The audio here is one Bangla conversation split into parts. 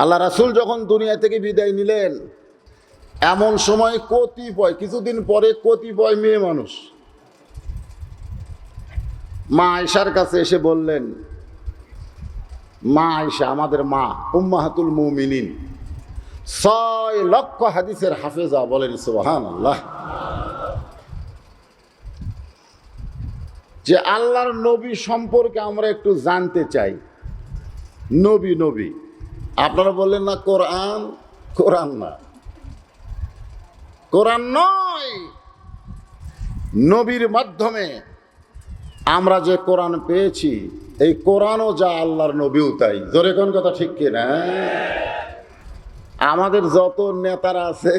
আল্লাহ রাসুল যখন দুনিয়া থেকে বিদায় নিলেন, এমন সময় কতিপয়, কিছুদিন পরে কতিপয় মেয়ে মানুষ মা আয়সার কাছে এসে বললেন, মা আয়সা আমাদের মা, উম্মাহাতুল মুমিনিন, ছয় লক্ষ হাদিসের হাফেজা বলেন সুবাহান আল্লাহ যে আল্লাহর নবী সম্পর্কে আমরা একটু জানতে চাই। নবী নবী। আপনারা বললেন না কোরআন কোরআন না। কোরআন নয়। নবীর মাধ্যমে আমরা যে কোরআন পেয়েছি, এই কোরআনও যা আল্লাহর নবীও তাই। জোরে কোন কথা ঠিক কিনা? আমাদের যত নেতারা আছে,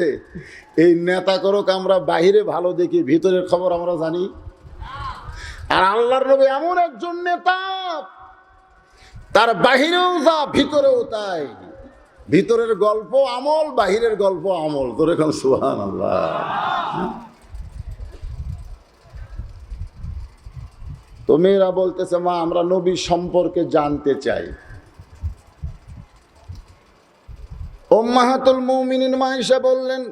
এই নেতা করক আমরা বাহিরে ভালো দেখি, ভিতরের খবর আমরা জানি। আর আল্লাহর নবী এমন একজন নেতা তার বাহিরেও যা, ভিতরেও তাই। ভিতরের গল্প আমল, বাহিরের গল্প আমল। তোর এখন সুহান আল্লাহ তো মেয়েরা বলতেছে, মা, আমরা নবী সম্পর্কে জানতে চাই। ওম্মাহাতুল মৌমিনিন মাইশা বললেন,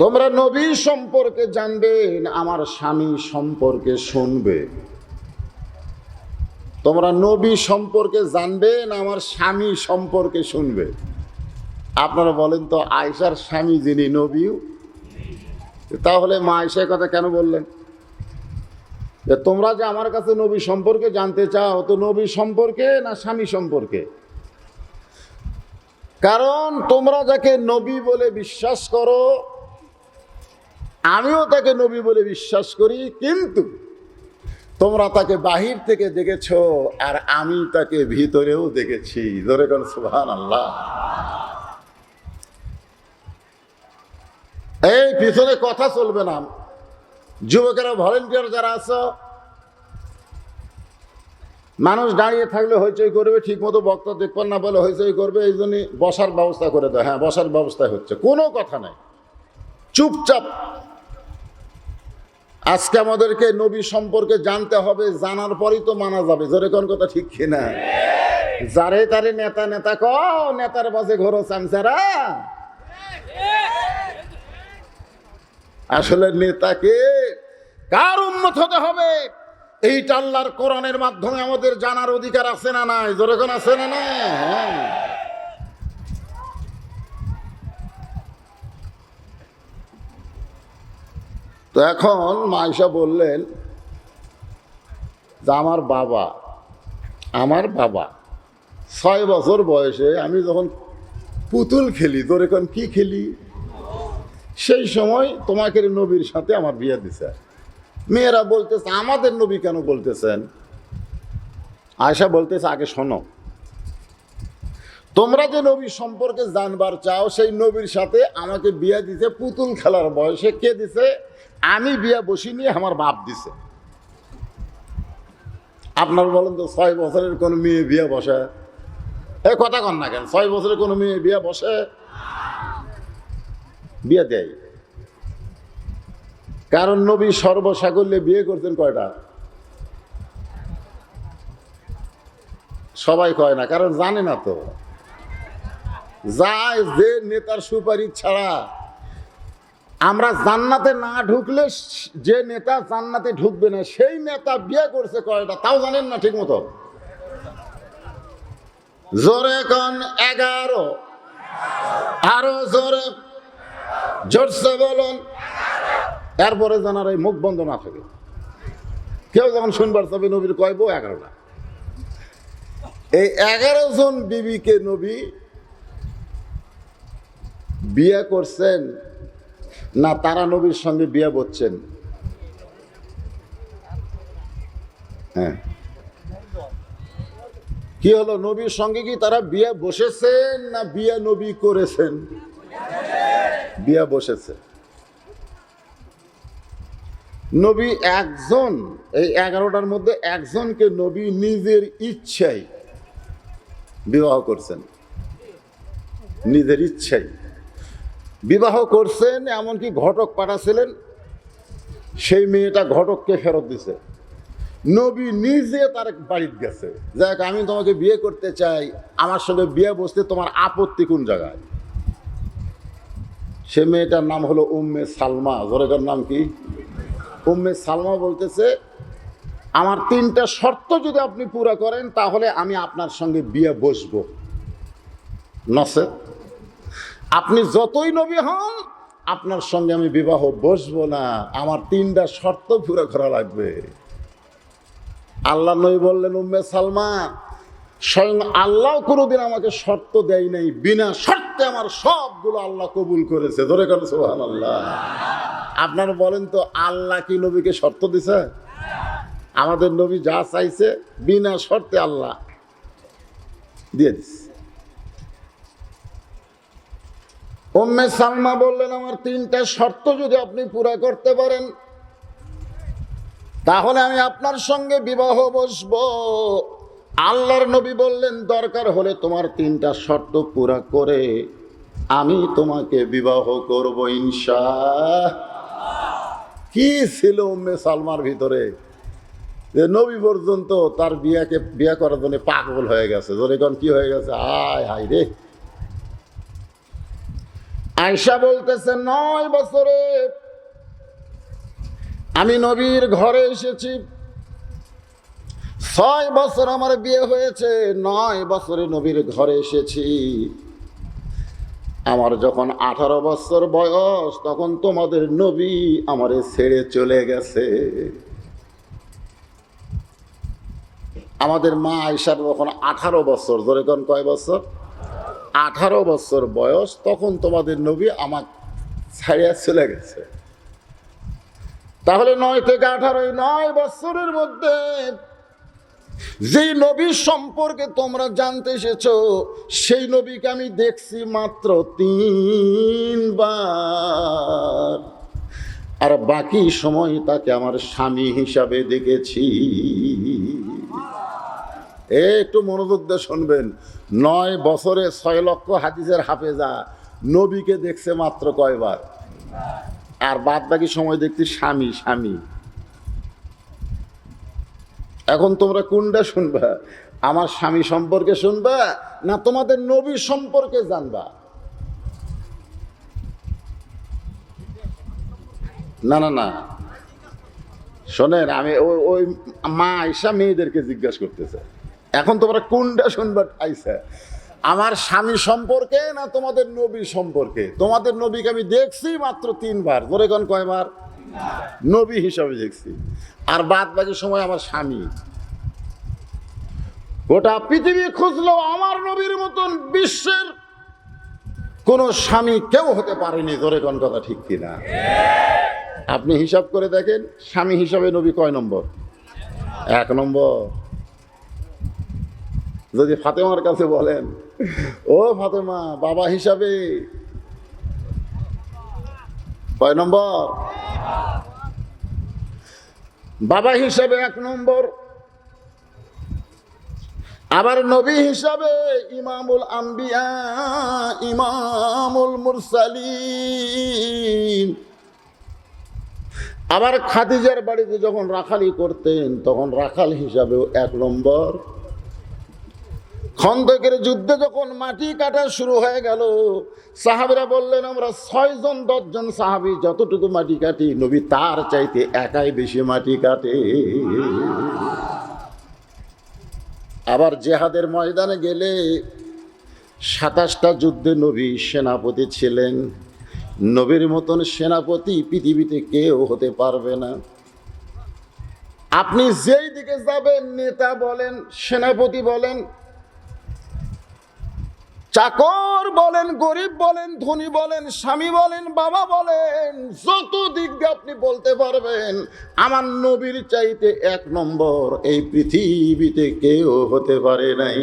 তোমরা নবী সম্পর্কে জানবে আমার স্বামী সম্পর্কে শুনবে। তোমরা নবী সম্পর্কে জানবে না আমার স্বামী সম্পর্কে শুনবে? আপনারা বলেন তো আয়সার স্বামী যিনি নবীও তাহলে মা আয়সার কথা কেন বললেন? যে তোমরা যে আমার কাছে নবী সম্পর্কে জানতে চাও, তো নবী সম্পর্কে না স্বামী সম্পর্কে? কারণ তোমরা যাকে নবী বলে বিশ্বাস করো, আমিও তাকে নবী বলে বিশ্বাস করি, কিন্তু তোমরা তাকে বাহির থেকে দেখেছ, আর আমি তাকে ভিতরেও দেখেছি। ধরে কোন সুহান আল্লাহ এই, পিছনে কথা চলবে না। যুবকেরা ভলেন্টিয়ার যারা আছো, মানুষ দাঁড়িয়ে থাকলে হইচই করবে ঠিক মতো বক্তা দেখবেন না বলে হইচই করবে, এই জন্যই বসার ব্যবস্থা করে দেয়। হ্যাঁ বসার ব্যবস্থা হচ্ছে। কোনো কথা নাই। চুপচাপ আজকে আমাদেরকে নবী সম্পর্কে জানতে হবে, জানার পরই তো মানা যাবে। জোরে কোন কথা ঠিক কিনা? যারে তারে নেতা নেতা ক নেতার বাজে ঘোরো চামচারা আসলে নেতাকে কার উন্মত হতে হবে? এইটা আল্লাহর কোরআনের মাধ্যমে আমাদের জানার অধিকার আছে না নাই? জোরে কোন আছে না না হ্যাঁ। তো এখন মাইশা বললেন যে আমার বাবা আমার বাবা ছয় বছর বয়সে আমি যখন পুতুল খেলি, তোর এখন কি খেলি? সেই সময় তোমাকে নবীর সাথে আমার বিয়ে দিছে। মেয়েরা বলতেছে, আমাদের নবী কেন বলতেছেন? আয়সা বলতেছে, আগে শোনো, তোমরা যে নবীর সম্পর্কে জানবার চাও, সেই নবীর সাথে আমাকে বিয়ে দিতে পুতুল খেলার বয়সে। কে দিছে? আমি বিয়া বসিনি আমার বাপ দিছে। আপনার বলেন তো, ছয় বছরের কোনো মেয়ে বিয়ে বসে? এ কথা কন না কেন, ছয় বছরের কোনো মেয়ে বিয়ে বসে? বিয়ে দেয়। কারণ নবী সর্বসাকল্যে বিয়ে করতেন কয়টা? সবাই কয় না, কারণ জানে না তো। যায় যে নেতার সুপারিশ ছাড়া আমরা জান্নাতে না ঢুকলে যে নেতা জান্নাতে ঢুকবে না, সেই নেতা বিয়ে করছে কয়টা, তাও জানেন না ঠিক মতো? জোরে কন এগারো। আরও জোরে, জোরসে বলুন। এরপরে জানার এই মুখ বন্ধ না থাকে। কেউ যখন শুনবার তবে নবীর কয় এগারোটা। এই এগারো জন বিবিকে নবী বিয়ে করছেন না, তারা নবীর সঙ্গে বিয়ে বসছেন হ্যাঁ। কি হলো, নবীর সঙ্গে কি তারা বিয়ে বসেছেন না বিয়ে নবী করেছেন? বিয়ে বসেছে। নবী একজন, এই এগারোটার মধ্যে একজনকে নবী নিজের ইচ্ছাই বিবাহ করছেন। নিজের ইচ্ছাই বিবাহ করছেন, এমনকি ঘটক পাঠাছিলেন, সেই মেয়েটা ঘটককে ফেরত দিছে। নবী নিজে তার বাড়িতে গেছে। যাক আমি তোমাকে বিয়ে করতে চাই, আমার সঙ্গে বিয়ে বসতে তোমার আপত্তি কোন জায়গায়? সে মেয়েটার নাম হলো উম্মে সালমা, জোরেকার নাম কি? উম্মে সালমা বলতেছে, আমার তিনটা শর্ত যদি আপনি পুরা করেন, তাহলে আমি আপনার সঙ্গে বিয়ে বসবো। নসে আপনি যতই নবী হন, আপনার সঙ্গে আমি বিবাহ বসবো না। আমার তিনটা শর্ত পুরো করা লাগবে। আল্লাহ নবী বললেন, উম্মে সালমা স্বয়ং আল্লাহ কোনোদিন আমাকে শর্ত দেয় নাই। বিনা শর্তে আমার সবগুলো আল্লাহ কবুল করেছে। ধরে কেন সোহান আল্লাহ আপনারা বলেন তো, আল্লাহ কি নবীকে শর্ত দিছে? আমাদের নবী যা চাইছে, বিনা শর্তে আল্লাহ দিয়ে দিচ্ছে উম্মে সালমা বললেন, আমার তিনটা শর্ত যদি আপনি পুরা করতে পারেন, তাহলে আমি আপনার সঙ্গে বিবাহ বসবো। আল্লাহর নবী বললেন, দরকার হলে তোমার তিনটা শর্ত পুরা করে আমি তোমাকে বিবাহ করব ইনশা কি ছিল উম্মে সালমার ভিতরে? যে নবী পর্যন্ত তার বিয়াকে, বিয়া করার জন্য পাগল হয়ে গেছে। কোন, কি হয়ে গেছে? হায় হায় রে। আয়সা বলতেছে, নয় বছরে আমি নবীর ঘরে এসেছি। ছয় বছর আমার বিয়ে হয়েছে, নয় বছরে নবীর ঘরে এসেছি। আমার যখন আঠারো বছর বয়স, তখন তোমাদের নবী আমারে ছেড়ে চলে গেছে। আমাদের মা আয়সার যখন আঠারো বছর, ধরে কয় বছর? আঠারো বছর বয়স, তখন তোমাদের নবী আমার ছাড়িয়া চলে গেছে। তাহলে নয় থেকে আঠারো নয় বছরের মধ্যে যেই নবীর সম্পর্কে তোমরা জানতে এসেছ, সেই নবীকে আমি দেখছি মাত্র তিনবার। আর বাকি সময় তাকে আমার স্বামী হিসাবে দেখেছি। একটু মনোযোগ দিয়ে শুনবেন। নয় বছরে ছয় লক্ষ হাদিসের হাফেজা নবীকে দেখছে মাত্র কয়বার। আর বাদ বাকি সময় দেখছি স্বামী স্বামী। এখন তোমরা কোনটা শুনবা? আমার স্বামী সম্পর্কে শুনবা না তোমাদের নবী সম্পর্কে জানবা? না না না। শোনেন, আমি ওই মা আইসা মেয়েদেরকে জিজ্ঞাসা করতেছে। এখন তোমরা কোনটা শুনবার আইসা। আমার স্বামী সম্পর্কে না তোমাদের নবী সম্পর্কে? তোমাদের নবীকে আমি দেখছি মাত্র তিনবার। ধরে কোন কয়বার? নবী হিসাবে দেখছি। আর বাদ বাকি সময় আমার স্বামী। গোটা পৃথিবী খুঁজলেও আমার নবীর মতন বিশ্বের কোন স্বামী কেউ হতে পারেনি। ধরে কোন কথা ঠিক কিনা? আপনি হিসাব করে দেখেন, স্বামী হিসাবে নবী কয় নম্বর? এক নম্বর। যদি ফাতেমার কাছে বলেন, ও ফাতেমা, বাবা হিসাবে। কয় নম্বর? বাবা হিসাবে এক নম্বর। আবার নবী হিসাবে ইমামুল আম্বিয়া, ইমামুল মুরসালিন। আবার খাদিজার বাড়িতে যখন রাখালি করতেন, তখন রাখাল হিসাবেও এক নম্বর। খন্দকের যুদ্ধে যখন মাটি কাটা শুরু হয়ে গেল, সাহাবিরা বললেন, আমরা ছয়জন, দশজন সাহাবি যতটুকু মাটি কাটি, নবী তার চাইতে একাই বেশি মাটি কাটে। আবার জেহাদের ময়দানে গেলে সাতাশটা যুদ্ধে নবী সেনাপতি ছিলেন। নবীর মতন সেনাপতি পৃথিবীতে কেউ হতে পারবে না। আপনি যেই দিকে যাবেন, নেতা বলেন, সেনাপতি বলেন চাকর বলেন, গরিব বলেন, ধনী বলেন, স্বামী বলেন, বাবা বলেন, যত দিক দিয়ে আপনি বলতে পারবেন, আমার নবীর চাইতে এক নম্বর এই পৃথিবীতে কেউ হতে পারে নাই।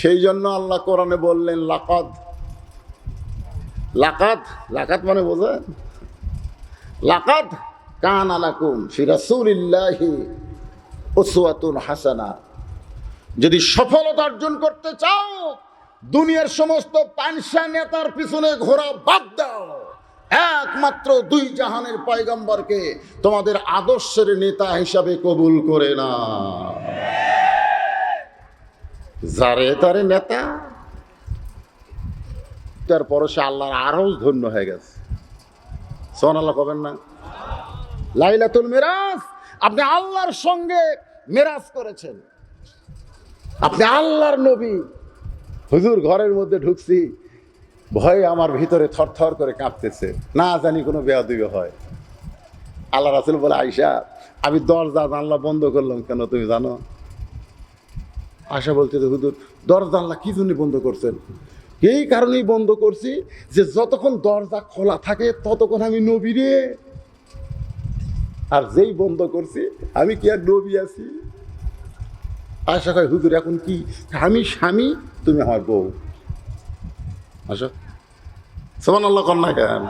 সেই জন্য আল্লাহ কোরআনে বললেন লাকাত লাকাত লাকাত মানে বোঝেন? লাকাত কান আলাকুম ফিরাসুলিল্লাহি উসওয়াতুন হাসানা। যদি সফলতা অর্জন করতে চাও, দুনিয়ার সমস্ত পানসা নেতার পিছনে ঘোরা বাদ দাও। একমাত্র দুই জাহানের পয়গম্বরকে তোমাদের আদর্শের নেতা হিসাবে কবুল করে না যারে তারে নেতা তারপর সে আল্লাহর আরও ধন্য হয়ে গেছে। সোন আল্লাহ কবেন না? লাইলাতুল মিরাজ, আপনি আল্লাহর সঙ্গে মেরাজ করেছেন। আপনি আল্লাহর নবী। হুজুর ঘরের মধ্যে ঢুকছি, ভয়ে আমার ভিতরে থরথর করে কাঁপতেছে। না জানি কোনো বেয়াদুবি হয়। আল্লাহ রাসুল বলে আইসা আমি দরজা জানলা বন্ধ করলাম কেন তুমি জানো? আশা বলতে হুজুর, দরজা জানলা কি জন্য বন্ধ করছেন? এই কারণেই বন্ধ করছি যে যতক্ষণ দরজা খোলা থাকে ততক্ষণ আমি নবী রে। আর যেই বন্ধ করছি, আমি কি আর নবী আছি? আশা কয় হুজুর, এখন কি আমি স্বামী, তুমি আমার বউ। আসো। সমান আল্লাহ কন্যা কেন?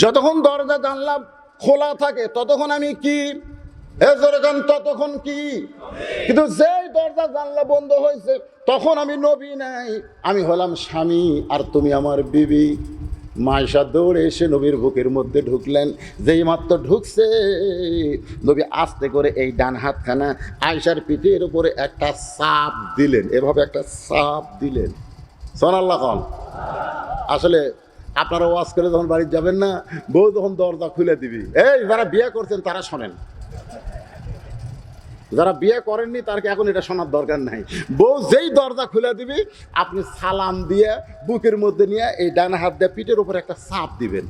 যতক্ষণ দরজা জানলাম খোলা থাকে, ততক্ষণ আমি কি? ততক্ষণ কি? কিন্তু যেই দরজা জানলা বন্ধ হয়েছে, তখন আমি নবী নাই। আমি হলাম স্বামী, আর তুমি আমার বিবি। মাইশা দৌড়ে এসে নবীর বুকের মধ্যে ঢুকলেন। যেই মাত্র ঢুকছে, নবী আস্তে করে এই ডান হাতখানা আয়সার পিঠের উপরে একটা সাপ দিলেন। এভাবে একটা সাপ দিলেন। সোনাল্লাহ খান আসলে আপনারা ওয়াজ করে যখন বাড়ি যাবেন না, বউ যখন দরজা খুলে দিবি। এই যারা বিয়ে করছেন তারা শোনেন। যারা বিয়ে করেননি, তারকে এখন এটা শোনার দরকার নাই। বউ যেই দরজা খুলে দিবি, আপনি সালাম দিয়ে বুকের মধ্যে নিয়ে এই ডান হাত দিয়ে পিঠের উপর একটা চাপ দিবেন।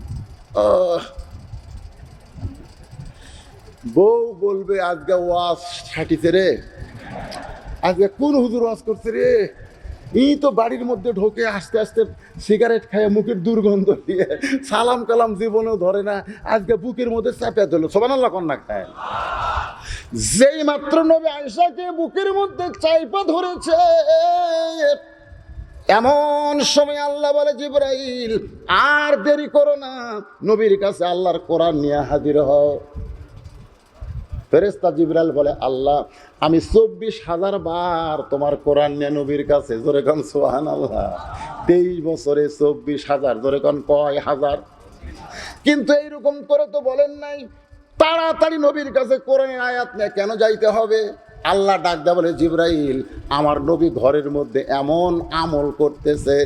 বউ বলবে, আজকে ওয়াজ ছাটিছে রে। আজকে কোন হুজুর ওয়াজ করছে রে? এই তো বাড়ির মধ্যে ঢোকে আস্তে আস্তে সিগারেট খায়, মুখের দুর্গন্ধ দিয়ে। সালাম কালাম জীবনেও ধরে না। আজকে বুকের মধ্যে চাপে দিল। সবান কন্যা। খায় যেই মাত্র নবী আয়সাকে বুকের মধ্যে চাইপা ধরেছে, এমন সময় আল্লাহ বলে, জিব্রাইল, আর দেরি করো না, নবীর কাছে আল্লাহর কোরআন নিয়ে হাজির হও। ফেরেস্তা জিব্রাইল বলে, আল্লাহ, আমি চব্বিশ হাজার বার তোমার কোরআন নিয়ে নবীর কাছে, জোরে কন সোহান আল্লাহ তেইশ বছরে চব্বিশ হাজার, জোরে কন কয় হাজার? কিন্তু এইরকম করে তো বলেন নাই তাড়াতাড়ি নবীর কাছে কোরআনের আয়াত নিয়ে কেন যাইতে হবে? আল্লাহ ডাকদা বলে, জিব্রাইল, আমার নবী ঘরের মধ্যে এমন আমল করতেছে,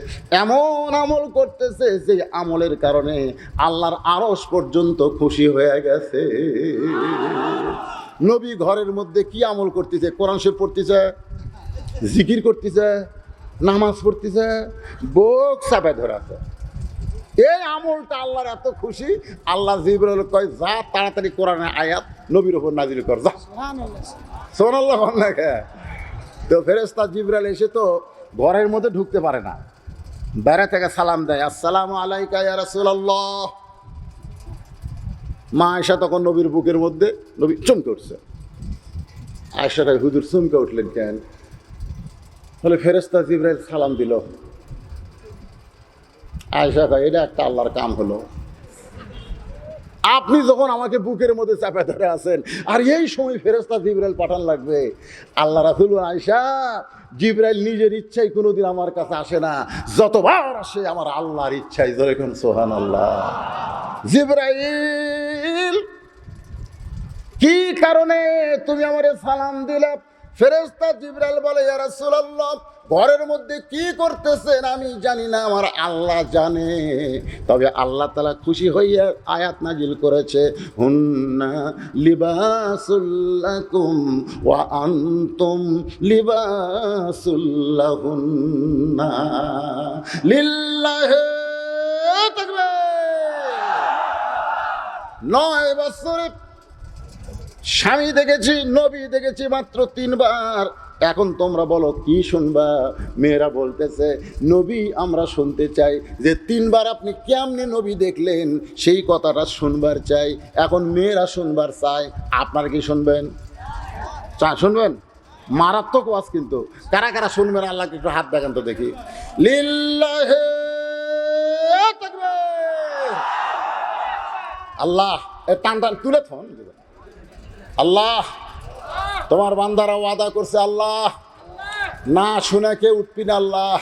এমন আমল করতেছে যে আমলের কারণে আল্লাহর আরস পর্যন্ত খুশি হয়ে গেছে। নবী ঘরের মধ্যে কি আমল করতেছে? কোরআন শরীফ পড়তেছে, জিকির করতেছে, নামাজ পড়তেছে, বোক চাপে ধরে আছে। এই আমলটা আল্লাহর এত খুশি আল্লাহ জিবরুল কয় যা তাড়াতাড়ি কোরআনের আয়াত নবীর উপর নাজিল কর যা। সোনাল্লাহ তো ফেরেস্তা জিবরাল এসে তো ঘরের মধ্যে ঢুকতে পারে না। বেড়া থেকে সালাম দেয় আসসালামু আলাইকা ইয়া রাসূলুল্লাহ। মা আয়সা তখন নবীর বুকের মধ্যে নবী চমকে উঠছে। আয়সাটা হুজুর চমকে উঠলেন কেন? বলে ফেরেস্তা জিবরাইল সালাম দিল। আয়সা কয় এটা একটা আল্লাহর কাম হলো। আপনি যখন আমাকে বুকের মধ্যে চাপে ধরে আছেন, আর এই সময় ফেরেস্তা জিব্রাইল পাঠান লাগবে, আল্লাহ রাসুল আয়সা জিব্রাইল নিজের ইচ্ছাই কোনোদিন আমার কাছে আসে না, যতবার আসে আমার আল্লাহর ইচ্ছাই যেরকম সোহান আল্লাহ জিব্রাইল, কি কারণে তুমি আমারে সালাম দিলে? ফেরেস্তা জিব্রাইল বলে, ইয়া রাসূলুল্লাহ, ঘরের মধ্যে কি করতেছেন আমি জানি না, আমার আল্লাহ জানে। তবে আল্লাহ তালা খুশি হইয়া আয়াত নাজিল করেছে, হুন্না লিবাসুল্লাকুম ওয়া আনতুম লিবাসুল্লাহুন্না লিল্লাহি নয় বছরে স্বামী দেখেছি, নবী দেখেছি মাত্র তিনবার। এখন তোমরা বলো, কি শুনবা? মেয়েরা বলতেছে, নবী, আমরা শুনতে চাই যে তিনবার আপনি কেমনে নবী দেখলেন? সেই কথাটা শুনবার চাই। এখন মেয়েরা শুনবার চাই আপনারা কি শুনবেন? চা, শুনবেন? মারাত্মক ওয়াজ কিন্তু। কারা কারা শুনবেন? আল্লাহকে একটু হাত দেখান তো দেখি। লিল্লাহে। আল্লাহ টান টান তুলে থন আল্লাহ, তোমার বান্দারা ওয়াদা করছে আল্লাহ। না শুনে কেউ উঠবি না আল্লাহ।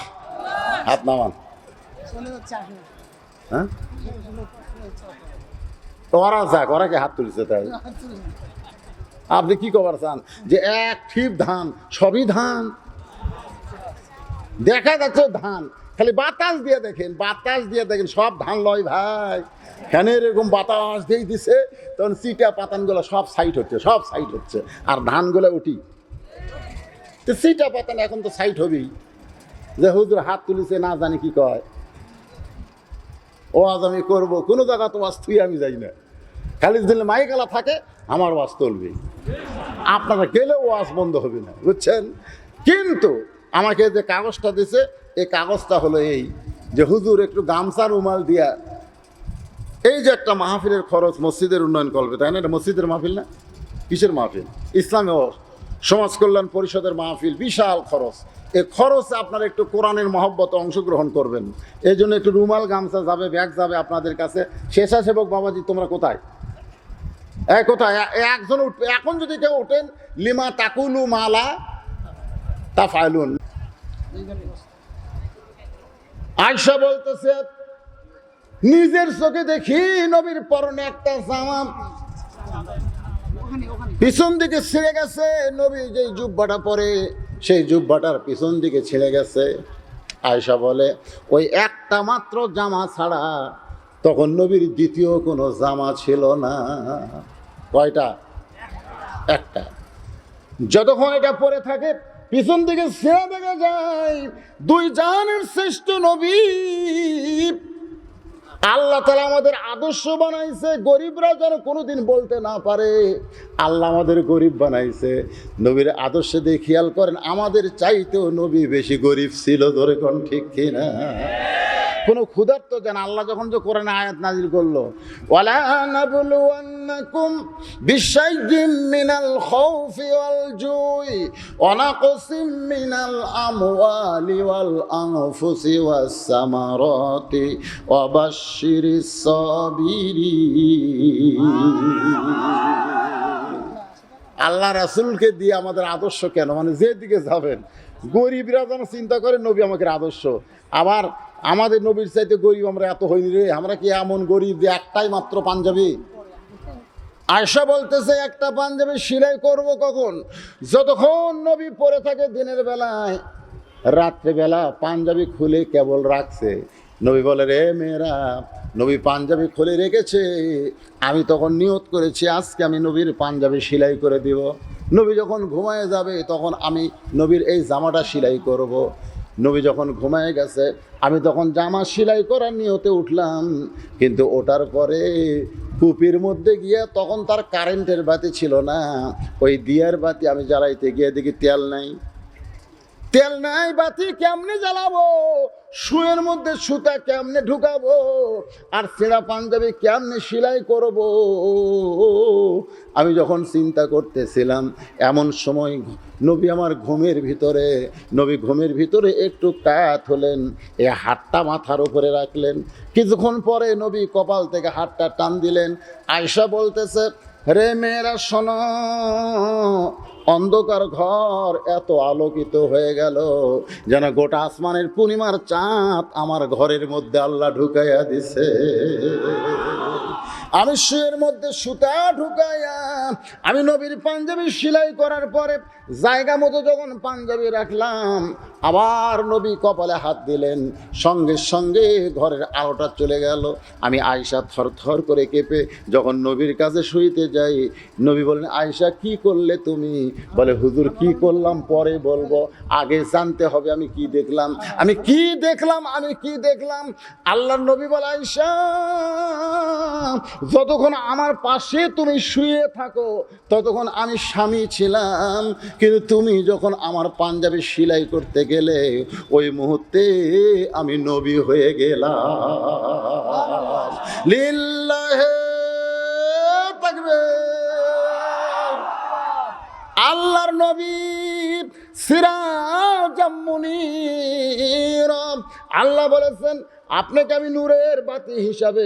হাত নামান। হ্যাঁ? ওরা যাক কি হাত তুলছে তাই? আপনি কি কবার চান? যে এক ঠিপ ধান, সবই ধান। দেখা যাচ্ছে ধান। খালি বাতাস দিয়ে দেখেন, বাতাস দিয়ে দেখেন, সব ধান লয় ভাই। কেন এরকম বাতাস দিয়ে দিছে? তখন চিটা পাতানগুলো সব সাইড হচ্ছে, সব সাইড হচ্ছে। আর ধানগুলো উঠি। তো চিটা পাতান এখন তো সাইড হবেই। যে হুজুর হাত তুলিছে, না জানি কি কয়। ওয়াজ আমি করব, কোনো জায়গা তো ওয়াজ থুই আমি যাই না। খালি দিলে মাইকালা থাকে, আমার ওয়াজ তুলবে আপনারা গেলে ওয়াজ বন্ধ হবে না, বুঝছেন? কিন্তু আমাকে যে কাগজটা দিছে এই কাগজটা হলো এই যে হুজুর একটু গামছা রুমাল দিয়া, এই যে একটা মাহফিলের খরচ মসজিদের উন্নয়ন করবে তাই না? এটা মসজিদের মাহফিল না? কিসের মাহফিল? ইসলামী সমাজ কল্যাণ পরিষদের মাহফিল, বিশাল খরচ। এই খরচে আপনারা একটু কোরআনের মহব্বতে অংশগ্রহণ করবেন। এই জন্য একটু রুমাল, গামছা যাবে, ব্যাগ যাবে আপনাদের কাছে। স্বেচ্ছাসেবক বাবাজি, তোমরা কোথায়? এই কোথায়? একজন উঠবে। এখন যদি কেউ ওঠেন, লিমা তাকুলু মালা তা ফাইলুন আয়সা বলতেছে, নিজের চোখে দেখি নবীর পরনে একটা জামা। পিছন দিকে ছিঁড়ে গেছে, নবী যে জুব্বাটা পরে, সেই জুব্বাটার পিছন দিকে ছিঁড়ে গেছে। আয়সা বলে, ওই একটা মাত্র জামা ছাড়া তখন নবীর দ্বিতীয় কোনো জামা ছিল না। কয়টা? একটা। যতক্ষণ এটা পরে থাকে পিছন দিকে সেরা দেখা যায়। দুই জাহানের শ্রেষ্ঠ নবী। আল্লাহ তালা আমাদের আদর্শ বানাইছে, গরিবরা যেন কোনোদিন বলতে না পারে। আল্লাহ আমাদের গরিব বানাইছে। নবীর আদর্শ দিয়ে খেয়াল করেন, আমাদের চাইতেও নবী বেশি গরিব ছিল, ধরে কোন ঠিক কিনা? কোনো ক্ষুধার্ত যেন আল্লাহ যখন যে কোরআনে আয়াত নাজিল করল, ওয়ালা নাবলুয়ান্নাকুম বিশাইয়্যিম মিনাল আল্লাহ রাসুলকে দিয়ে আমাদের আদর্শ কেন? মানে যেদিকে যাবেন, গরিবরা যেন চিন্তা করে নবী আমাকে আদর্শ। আবার আমাদের নবীর চাইতে গরিব আমরা এত হইনি রে। আমরা কি এমন গরিব যে একটাই মাত্র পাঞ্জাবি? আয়সা বলতেছে, একটা পাঞ্জাবি সেলাই করব কখন? যতক্ষণ নবী পরে থাকে দিনের বেলায়, রাত্রেবেলা পাঞ্জাবি খুলে কেবল রাখছে। নবী বলে, রে মেয়েরা, নবী পাঞ্জাবি খুলে রেখেছে। আমি তখন নিয়ত করেছি, আজকে আমি নবীর পাঞ্জাবি সেলাই করে দিব। নবী যখন ঘুমায় যাবে, তখন আমি নবীর এই জামাটা সেলাই করব। নবী যখন ঘুমায় গেছে, আমি তখন জামা সেলাই করার নিয়তে উঠলাম। কিন্তু ওটার পরে কুপির মধ্যে গিয়ে তখন তার কারেন্টের বাতি ছিল না। ওই দিয়ার বাতি আমি জ্বালাইতে গিয়ে দেখি তেল নাই। তেল নাই, বাতি কেমনে জ্বালাবো? শুয়ের মধ্যে সুতা কেমনে ঢুকাবো? আর ছেঁড়া পাঞ্জাবি কেমনে সেলাই করব? আমি যখন চিন্তা করতেছিলাম, এমন সময় নবী আমার ঘুমের ভিতরে, নবী ঘুমের ভিতরে একটু কাত হলেন, এ হাতটা মাথার উপরে রাখলেন। কিছুক্ষণ পরে নবী কপাল থেকে হাতটা টান দিলেন। আয়সা বলতেছে, রে মেয়েরা, শোনো অন্ধকার ঘর এত আলোকিত হয়ে গেল যেন গোটা আসমানের পূর্ণিমার চাঁদ আমার ঘরের মধ্যে আল্লাহ ঢুকাইয়া দিছে। আমি শুয়ের মধ্যে সুতা ঢুকাইয়া আমি নবীর পাঞ্জাবি সেলাই করার পরে জায়গা মতো যখন পাঞ্জাবি রাখলাম, আবার নবী কপালে হাত দিলেন, সঙ্গে সঙ্গে ঘরের আলোটা চলে গেল। আমি আয়সা থর থর করে কেঁপে যখন নবীর কাছে শুইতে যাই, নবী বললেন আয়সা কি করলে তুমি? বলে, হুজুর, কি করলাম? পরে বলব। আগে জানতে হবে আমি কি দেখলাম। আমি কি দেখলাম? আমি কি দেখলাম? আল্লাহর নবী বলে যতক্ষণ আমার পাশে তুমি শুয়ে থাকো, ততক্ষণ আমি স্বামী ছিলাম। কিন্তু তুমি যখন আমার পাঞ্জাবি সেলাই করতে গেলে, ওই মুহূর্তে আমি নবী হয়ে গেলাম। লিল্লাহে তাকবীর। আল্লাহর নবী সিরাজাম্মুনির আল্লাহ বলেছেন, আপনাকে আমি নূরের বাতি হিসাবে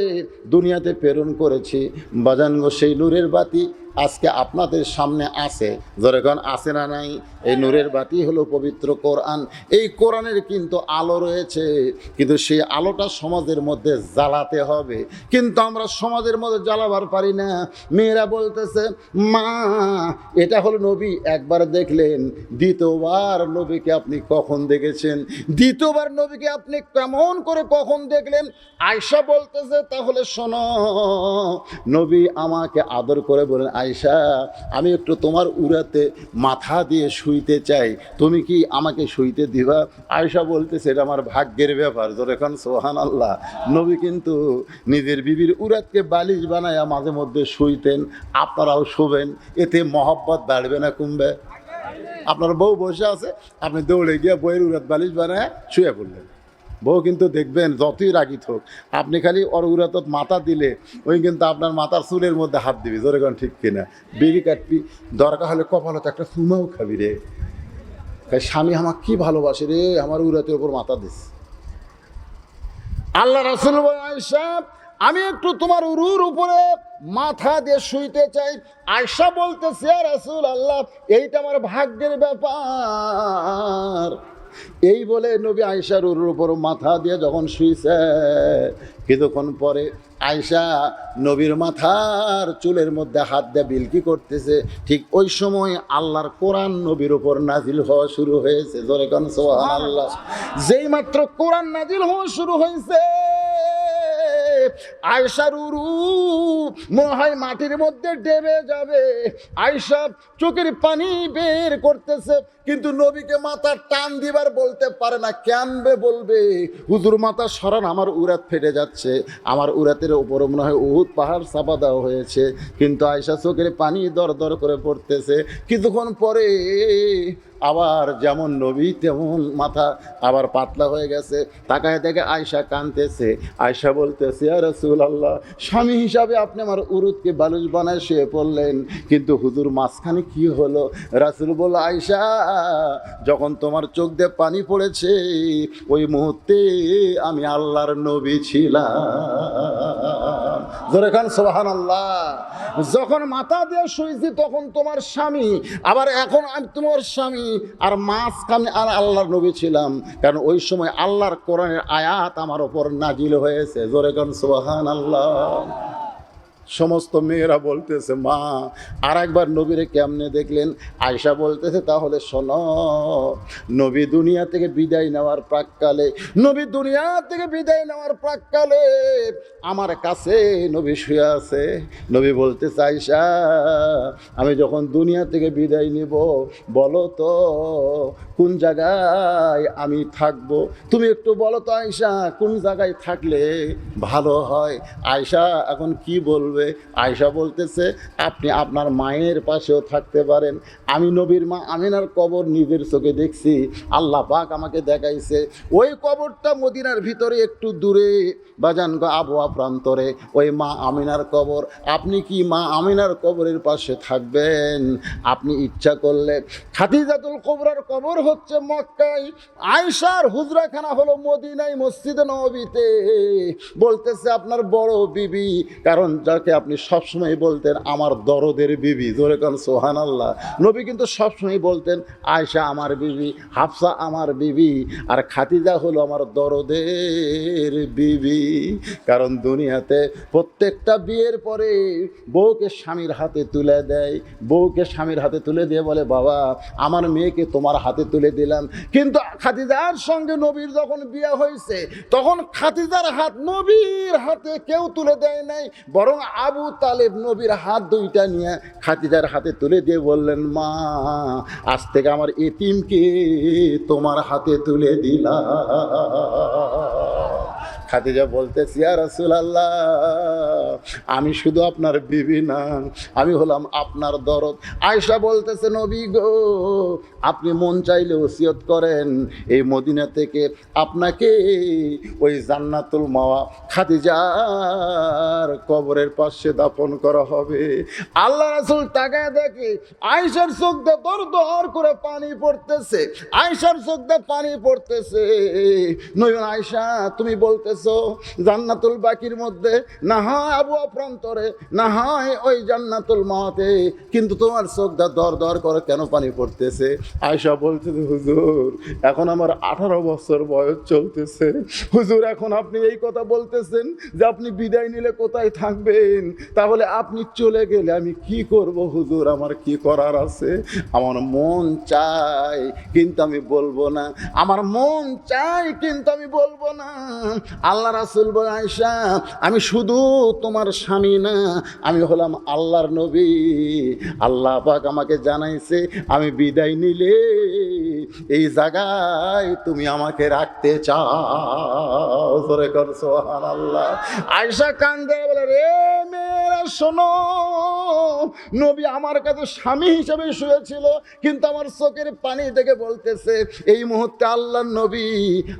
দুনিয়াতে প্রেরণ করেছি। বাজানগো সেই নূরের বাতি আজকে আপনাদের সামনে আছে। যেরকম আছে না নাই? এই নূরের বাতি হলো পবিত্র কোরআন। এই কোরআনের কিন্তু আলো রয়েছে। কিন্তু সেই আলোটা সমাজের মধ্যে জ্বালাতে হবে। কিন্তু আমরা সমাজের মধ্যে জ্বালাবার পারি না। মেয়েরা বলতেছে, মা, এটা হলো নবী। একবার দেখলেন, দ্বিতীয়বার নবীকে আপনি কখন দেখেছেন? দ্বিতীয়বার নবীকে আপনি কেমন করে কখন দেখলেন? আয়সা বলতেছে, তাহলে শোনো, নবী আমাকে আদর করে বলেন আয়সা আমি একটু তোমার উড়াতে মাথা দিয়ে শুইতে চাই। তুমি কি আমাকে শুইতে দিবা? আয়সা বলতেছে, এটা আমার ভাগ্যের ব্যাপার। যখন সোহান আল্লাহ নবী কিন্তু নিজের বিবির উড়াতকে বালিশ বানায়া মাঝে মধ্যে শুইতেন। আপনারাও শুবেন, এতে মহব্বত বাড়বে না কমবে? আপনার বউ বসে আছে, আপনি দৌড়ে গিয়ে বইয়ের উড়াত বালিশ বানায় শুয়ে পড়লেন। বউ কিন্তু দেখবেন যতই রাগিত হোক, আপনি খালি ওর উরাতত মাথা দিলে, ওই কিন্তু আপনার মাথার চুলের মধ্যে হাত দিবি, জোরে কোন ঠিক কিনা। বিড়ি কাটবি, দরকার হলে কপালত একটা চুমাও খাবি রে। তাই স্বামী আমার কি ভালোবাসে রে? আমার উরাতের ওপর মাথা দিস। আল্লাহ রাসুল আমি একটু তোমার উরুর উপরে মাথা দিয়ে শুইতে চাই। আয়সা বলতেছে রাসুল আল্লাহ, এইটা আমার ভাগ্যের ব্যাপার। এই বলে নবী আয়সার উরুর উপর মাথা দিয়ে যখন শুয়েছে কিছুক্ষণ পরে আয়সা নবীর মাথার চুলের মধ্যে হাত দিয়ে বিলকি করতেছে। ঠিক ওই সময় আল্লাহর কোরআন নবীর উপর নাজিল হওয়া শুরু হয়েছে। জোরে কান সোহান আল্লাহ যেই মাত্র কোরআন নাজিল হওয়া শুরু হয়েছে আয়সার উরু মাটির মধ্যে ডেবে যাবে। আয়সা চোখের পানি বের করতেছে, কিন্তু নবীকে মাথা টান দিবার বলতে পারে না। কেনবে বলবে? হুজুর, মাথা সরান, আমার উরাত ফেটে যাচ্ছে। আমার উরাতের উপরে মনে হয় উহুদ পাহাড় চাপা দেওয়া হয়েছে। কিন্তু আয়সা চোখের পানি দর দর করে পড়তেছে। কিছুক্ষণ পরে আবার যেমন নবী, তেমন মাথা আবার পাতলা হয়ে গেছে। তাকায় দেখে আয়সা কানতেছে আয়সা বলতেছে আর রসুল আল্লাহ স্বামী হিসাবে আপনি আমার উরুদকে বালুচ বানায় শুয়ে পড়লেন। কিন্তু হুজুর মাঝখানে কি হলো? রাসুল বলল আয়সা যখন তোমার চোখ দিয়ে পানি পড়েছে, ওই মুহূর্তে আমি আল্লাহর নবী ছিলাম। জোরে খান সোহান আল্লাহ যখন মাথা দিয়ে শুয়েছি, তখন তোমার স্বামী, আবার এখন আমি তোমার স্বামী। আর মাঝখানে আর আল্লাহর নবী ছিলাম। কারণ ওই সময় আল্লাহর কোরআনের আয়াত আমার ওপর নাজিল হয়েছে। জোরে খান সোহান আল্লাহ সমস্ত মেয়েরা বলতেছে, মা আর একবার নবীরে কেমনে দেখলেন? আয়সা বলতেছে, তাহলে শোনো, নবী দুনিয়া থেকে বিদায় নেওয়ার প্রাককালে, নবী দুনিয়া থেকে বিদায় নেওয়ার প্রাককালে আমার কাছে নবী শুয়ে আছে। নবী বলতে আয়সা আমি যখন দুনিয়া থেকে বিদায় নিব, বলো তো, কোন জায়গায় আমি থাকব? তুমি একটু বলো তো আয়সা কোন জায়গায় থাকলে ভালো হয়? আয়সা এখন কি বলবে আয়সা বলতেছে, আপনি আপনার মায়ের পাশেও থাকতে পারেন। আমি নবীর মা আমিনার কবর নিজের চোখে দেখছি, আল্লাহ পাক আমাকে দেখাইছে। ওই কবরটা মদিনার ভিতরে একটু দূরে, বাজান আবহাওয়া প্রান্তরে। ওই মা আমিনার কবর, আপনি কি মা আমিনার কবরের পাশে থাকবেন? আপনি ইচ্ছা করলে খাদিজাতুল কবরার কবর হচ্ছে মক্কায়, আয়সার হুজরাখানা হলো মদিনায় মসজিদে নবীতে। বলতেছে আপনার বড় বিবি, কারণ যাকে আপনি সবসময় বলতেন, আমার দরদের বিবি। জোরে কান সোহান আল্লাহ নবী কিন্তু সবসময় বলতেন আয়সা আমার বিবি, হাফসা আমার বিবি, আর খাতিজা হলো আমার দরদের বিবি। কারণ দুনিয়াতে প্রত্যেকটা বিয়ের পরে বউকে স্বামীর হাতে তুলে দেয়। বউকে স্বামীর হাতে তুলে দিয়ে বলে, বাবা, আমার মেয়েকে তোমার হাতে তুলে দিলাম। কিন্তু খাদিজার সঙ্গে নবীর যখন বিয়ে হয়েছে, তখন খাদিজার হাত নবীর হাতে কেউ তুলে দেয় নাই, বরং আবু তালেব নবীর হাত দুইটা নিয়ে খাতিজার হাতে তুলে দিয়ে বললেন, মা, আজ থেকে আমার এতিমকে তোমার হাতে তুলে দিলা খাতিজা বলতেছি আর রসুল আল্লাহ আমি শুধু আপনার বিবি না আমি হলাম আপনার দরদ। আয়সা বলতেছে, নবী গো, আপনি মন চাইলে ওসিয়ত করেন। এই মদিনা থেকে আপনাকে ওই জান্নাতুল মাওয়া খাদিজার কবরের পাশে দাফন করা হবে। আল্লাহ রাসূল তাকায় দেখে, আয়েশার চোখ দিয়ে দর করে পানি পড়তেছে। আয়েশার চোখ পানি পড়তেছে। নয়ন আয়েশা, তুমি বলতেছো, জান্নাতুল বাকির মধ্যে না হয় আবু প্রান্তরে, না ওই জান্নাতুল কিন্তু তোমার চোখ দিয়ে দর দর করে কেন পানি পড়তেছে? আয়েশা বলতেছে হুজুর, এখন আমার আঠারো বছর বয়স চলতেছে। হুজুর, এখন আপনি এই কথা বলতেছেন যে আপনি বিদায় নিলে কোথায় থাকবেন? তাহলে আপনি চলে গেলে আমি কি করব, হুজুর? আমার কি করার আছে? আমার মন চাই, কিন্তু আমি বলব না। আমার মন চাই, কিন্তু আমি বলব না। আল্লাহ রাসুল বলে আয়সা আমি শুধু তোমার স্বামী না, আমি হলাম আল্লাহর নবী। আল্লাহ পাক আমাকে জানাইছে, আমি বিদায় নিলে এই জায়গায় তুমি আমাকে রাখতে চাও। জোরে কর সোহান আল্লাহ আয়সা কান্দে বলে, রে মেয়েরা, শোনো। নবী আমার কাছে স্বামী হিসেবে শুয়েছিল, কিন্তু আমার চোখের পানি থেকে বলতেছে, এই মুহূর্তে আল্লাহ নবী,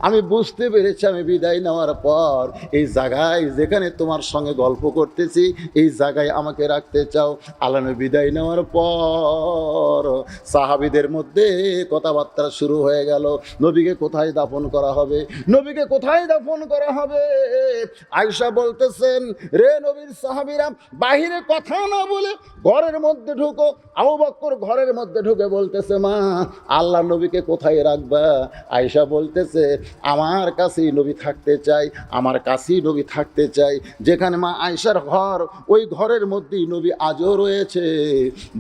আমি বুঝতে পেরেছি, আমি বিদায় নেওয়ার পর এই জায়গায় যেখানে তোমার সঙ্গে গল্প করতেছি, এই জায়গায় আমাকে রাখতে চাও। আল্লাহ নবী বিদায় নেওয়ার পর সাহাবিদের মধ্যে কথাবার্তা শুরু হয়ে গেল। নবীকে কোথায় দাফন করা হবে? নবীকে কোথায় দাফন করা হবে? আয়সা বলতেছেন, রে নবীর সাহাবিরা, বাহিরে কথা না বলে ঘরের মধ্যে ঢুকো। আবু বক্কর ঘরের মধ্যে ঢুকে বলতেছে, মা, আল্লাহ নবীকে কোথায় রাখবা? আয়সা বলতেছে, আমার কাছেই নবী থাকতে চাই, আমার কাছেই নবী থাকতে চাই। যেখানে মা আয়সার ঘর, ওই ঘরের মধ্যেই নবী আজও রয়েছে।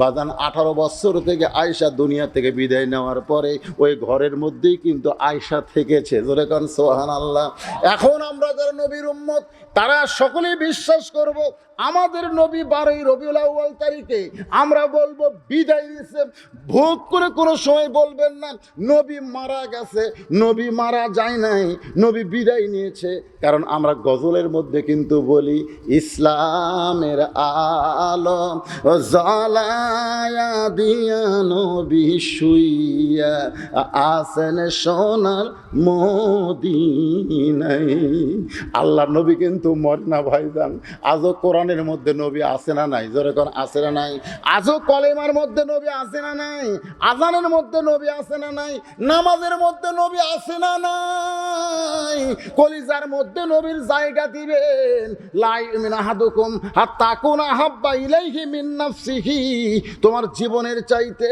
বাজান আঠারো বছর থেকে আয়সা দুনিয়া থেকে বিদায় নেওয়ার পরে ওই ঘরের মধ্যেই কিন্তু আয়সা থেকেছে। জোরে কান সোহান আল্লাহ এখন আমরা যারা নবীর উম্মত, তারা সকলেই বিশ্বাস করব, আমাদের নবী বারোই রবিউল আউ্বাল তারিখে আমরা বলব, বিদায় দিছে ভোগ করে কোনো সময় বলবেন না, নবী মারা গেছে, নবী মারা যায় নাই, নবী বিদায় নিয়েছে। কারণ আমরা গজলের মধ্যে কিন্তু বলি ইসলামের আলম জ্বালায়া দিয়া নবী শুইয়া আসেন সোনার মদিনাই আল্লাহ নবী কিন্তু মরে না ভাইজান আজও কোরআনের মধ্যে নবী আসে না নাই? জোরে কোন আসে না নাই? আজও কলেমার মধ্যে নবী আসে না নাই? আজানের মধ্যে নবী আসে না নাই? নামাজের মধ্যে নবী আসে না নাই? কলিজার মধ্যে নবীর জায়গা দিবেন। লাই আহাদুকুম হাত্তা কুনা হাব্বা ইলাইহি মিন নাফসিহি। তোমার জীবনের চাইতে,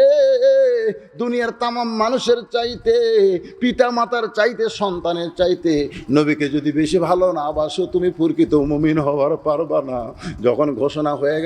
দুনিয়ার তামাম মানুষের চাইতে পিতা মাতার চাইতে, সন্তানের চাইতে, নবীকে যদি বেশি ভালো না বাসো, তুমি পুরকিত মুমিন হওয়ার পারবা না। যখন ঘোষণা হয়ে গেল